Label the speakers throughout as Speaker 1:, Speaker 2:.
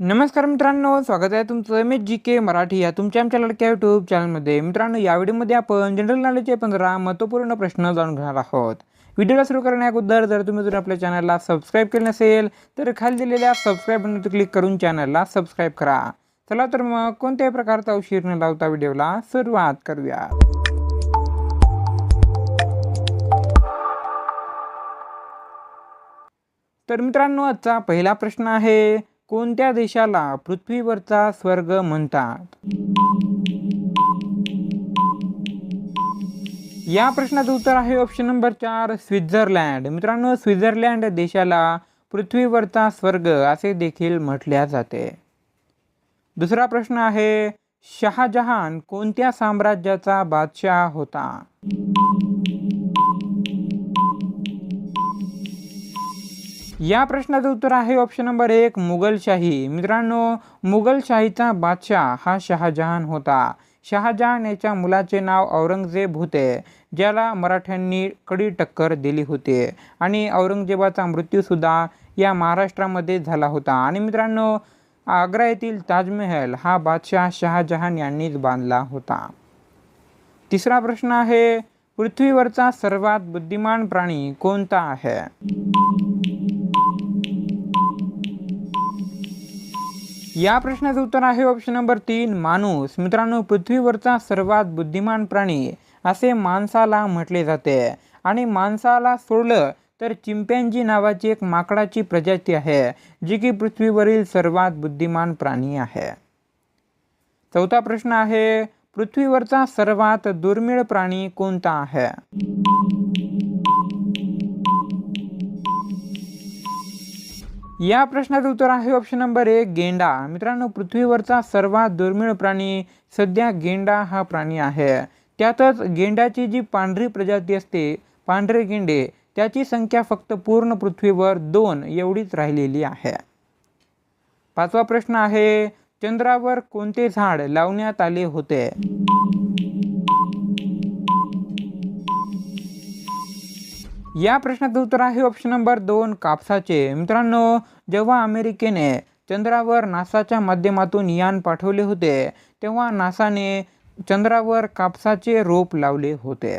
Speaker 1: नमस्कार मित्रांनो स्वागत आहे तुमचं M H G K Marathi या तुमच्या आमच्या लडक्या यूट्यूब चॅनलमध्ये मित्रांनो या व्हिडिओमध्ये आपण जनरल नॉलेजचे पंधरा महत्त्वपूर्ण प्रश्न जाणून घेणार आहोत. व्हिडिओला सुरू करण्या अगोदर जर तुम्ही जर आपल्या चॅनलला सबस्क्राईब केलं नसेल तर खाली दिलेल्या सबस्क्राईब बटनवर क्लिक करून चॅनलला सबस्क्राईब करा. चला तर मग कोणत्याही प्रकारचा उशीर न लावता व्हिडिओला सुरुवात करूया. तर मित्रांनो आजचा पहिला प्रश्न आहे कोणत्या देशाला पृथ्वीवरचा स्वर्ग म्हणतात? या प्रश्नाचं उत्तर आहे ऑप्शन नंबर चार स्वित्झर्लंड. मित्रांनो स्वित्झर्लंड देशाला पृथ्वीवरचा स्वर्ग असे देखील म्हटल्या जाते. दुसरा प्रश्न आहे शहाजहान कोणत्या साम्राज्याचा बादशाह होता? या प्रश्नाचं उत्तर आहे ऑप्शन नंबर एक मुघलशाही मित्रांनो मुघलशाहीचा बादशाह हा शहाजहान होता. शहाजहान याच्या मुलाचे नाव औरंगजेब होते ज्याला मराठ्यांनी कडी टक्कर दिली होती. आणि औरंगजेबाचा मृत्यूसुद्धा या महाराष्ट्रामध्ये झाला होता. आणि मित्रांनो आग्रा येथील ताजमहल हा बादशाह शहाजहान यांनीच बांधला होता. तिसरा प्रश्न आहे पृथ्वीवरचा सर्वात बुद्धिमान प्राणी कोणता आहे? या प्रश्नाचं उत्तर आहे ऑप्शन नंबर तीन माणूस. मित्रांनो पृथ्वीवरचा सर्वात बुद्धिमान प्राणी असे माणसाला म्हटले जाते. आणि माणसाला सोडलं तर चिंप्यांजी नावाची एक माकडाची प्रजाती आहे जी की पृथ्वीवरील सर्वात बुद्धिमान प्राणी आहे. चौथा प्रश्न आहे पृथ्वीवरचा सर्वात दुर्मिळ प्राणी कोणता आहे? या प्रश्नाचं उत्तर आहे ऑप्शन नंबर एक गेंडा. मित्रांनो पृथ्वीवरचा सर्वात दुर्मिळ प्राणी सध्या गेंडा हा प्राणी आहे. त्यातच गेंड्याची जी पांढरी प्रजाती असते पांढरे गेंडे त्याची संख्या फक्त पूर्ण पृथ्वीवर दोन एवढीच राहिलेली आहे. पाचवा प्रश्न आहे चंद्रावर कोणते झाड लावण्यात आले होते? या प्रश्नाचं उत्तर आहे ऑप्शन नंबर दोन कापसाचे. मित्रांनो जेव्हा अमेरिकेने चंद्रावर नासाच्या माध्यमातून यान पाठवले होते तेव्हा नासाने चंद्रावर कापसाचे रोप लावले होते.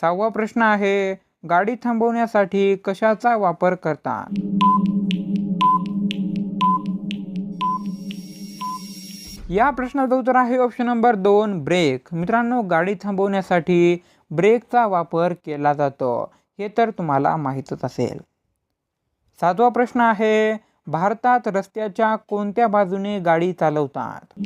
Speaker 1: सहावा प्रश्न आहे गाडी थांबवण्यासाठी कशाचा वापर करतात? या प्रश्नाचं उत्तर आहे ऑप्शन नंबर दोन ब्रेक मित्रांनो गाडी थांबवण्यासाठी ब्रेकचा वापर केला जातो. हे तर तुम्हाला माहीतच असेल. सातवा प्रश्न आहे भारतात रस्त्याच्या कोणत्या बाजूने गाडी चालवतात?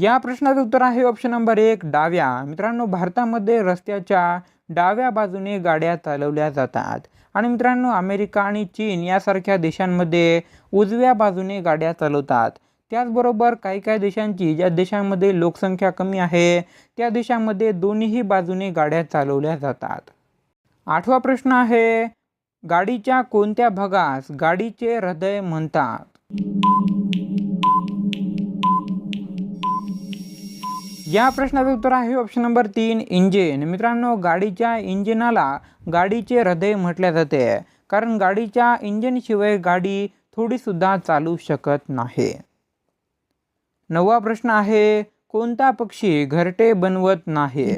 Speaker 1: या प्रश्नाचं उत्तर आहे ऑप्शन नंबर एक डाव्या. मित्रांनो भारतामध्ये रस्त्याच्या डाव्या बाजूने गाड्या चालवल्या जातात. आणि मित्रांनो अमेरिका आणि चीन यासारख्या देशांमध्ये उजव्या बाजूने गाड्या चालवतात. त्याचबरोबर काही काही देशांची ज्या देशांमध्ये लोकसंख्या कमी आहे त्या देशांमध्ये दोन्हीही बाजूने गाड्या चालवल्या जातात. आठवा प्रश्न आहे गाडीच्या कोणत्या भागास गाडीचे हृदय म्हणतात? या प्रश्नाचं उत्तर आहे ऑप्शन नंबर तीन इंजिन मित्रांनो गाडीच्या इंजिनाला गाडीचे हृदय म्हटले जाते. कारण गाडीच्या इंजिनशिवाय गाडी थोडीसुद्धा चालू शकत नाही. नववा प्रश्न आहे कोणता पक्षी घरटे बनवत नाही?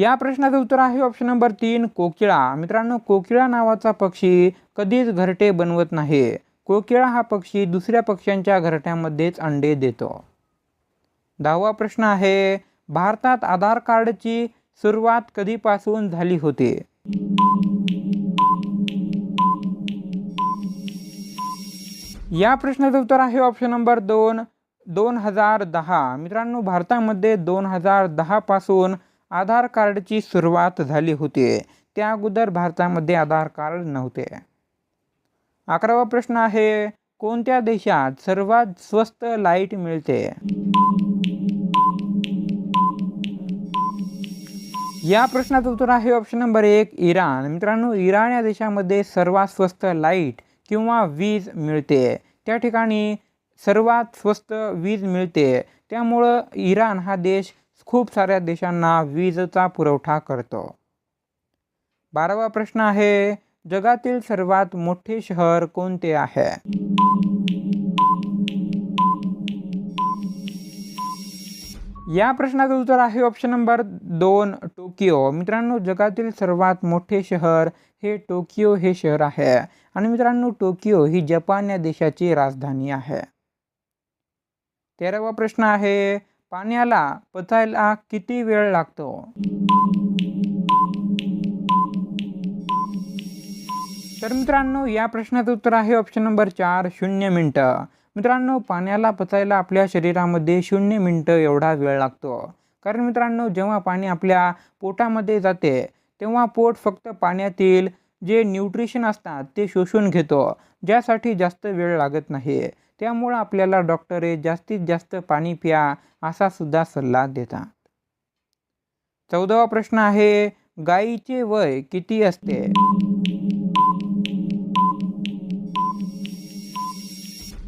Speaker 1: या प्रश्नाचं उत्तर आहे ऑप्शन नंबर तीन कोकिळा. मित्रांनो कोकिळा नावाचा पक्षी कधीच घरटे बनवत नाही. कोकिळा हा पक्षी दुसऱ्या पक्ष्यांच्या घरट्यामध्येच अंडे देतो. दहावा प्रश्न आहे भारतात आधार कार्डची सुरुवात कधीपासून झाली होती? या प्रश्नाचं उत्तर आहे ऑप्शन नंबर दोन दोन हजार दहा. मित्रांनो भारतामध्ये दोन हजार दहापासून आधार कार्डची सुरुवात झाली होती. त्या अगोदर भारतामध्ये आधार कार्ड नव्हते. अकरावा प्रश्न आहे कोणत्या देशात सर्वात स्वस्त लाइट मिळते? या प्रश्नाचं उत्तर आहे ऑप्शन नंबर एक इराण. मित्रांनो इराण या देशामध्ये सर्वात स्वस्त लाइट किंवा वीज मिळते. त्या ठिकाणी सर्वात स्वस्त वीज मिळते. त्यामुळं इराण हा देश खूप साऱ्या देशांना वीजचा पुरवठा करतो. बारावा प्रश्न आहे जगातील सर्वात मोठे शहर कोणते आहे? या प्रश्नाचं उत्तर आहे ऑप्शन नंबर दोन टोकियो. मित्रांनो जगातील सर्वात मोठे शहर हे टोकियो हे शहर आहे. आणि मित्रांनो टोकियो ही जपान या देशाची राजधानी आहे. तेरावा प्रश्न आहे पाण्याला पचायला किती वेळ लागतो? तर मित्रांनो या प्रश्नाचं उत्तर आहे ऑप्शन नंबर चार शून्य मिनटं. मित्रांनो पाण्याला पचायला आपल्या शरीरामध्ये शून्य मिनटं एवढा वेळ लागतो. कारण मित्रांनो जेव्हा पाणी आपल्या पोटामध्ये जाते तेव्हा पोट फक्त पाण्यातील जे न्यूट्रिशन असतात ते शोषून घेतो. ज्यासाठी जास्त वेळ लागत नाही. त्यामुळं आपल्याला डॉक्टरे जास्तीत जास्त पाणी प्या असा सुद्धा सल्ला देतात. चौदावा प्रश्न आहे गायीचे वय किती असते?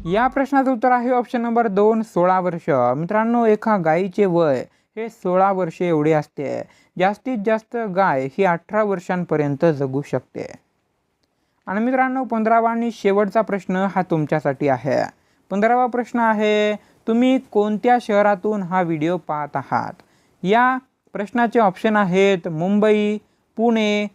Speaker 1: या प्रश्नाचं उत्तर आहे ऑप्शन नंबर दोन सोळा वर्ष. मित्रांनो एका गायीचे वय हे सोळा वर्षे एवढे असते. जास्तीत जास्त गाय ही अठरा वर्षांपर्यंत जगू शकते. आणि मित्रांनो पंधरावा आणि शेवटचा प्रश्न हा तुमच्यासाठी आहे. पंधरावा प्रश्न आहे तुम्ही कोणत्या शहरातून हा व्हिडिओ पाहत आहात? या प्रश्नाचे ऑप्शन आहेत मुंबई पुणे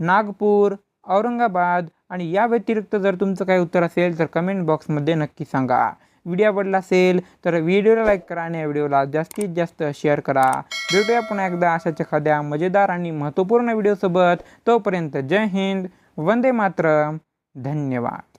Speaker 1: नागपूर औरंगाबाद आणि या व्यतिरिक्त जर तुमचं काही उत्तर असेल तर कमेंट बॉक्समध्ये नक्की सांगा. व्हिडिओ आवडला असेल तर व्हिडिओला लाईक करा आणि या व्हिडिओला जास्तीत जास्त शेअर करा. भेटूया पुन्हा एकदा अशाच एखाद्या मजेदार आणि महत्त्वपूर्ण व्हिडिओसोबत तोपर्यंत जय हिंद वंदे मातरम. धन्यवाद.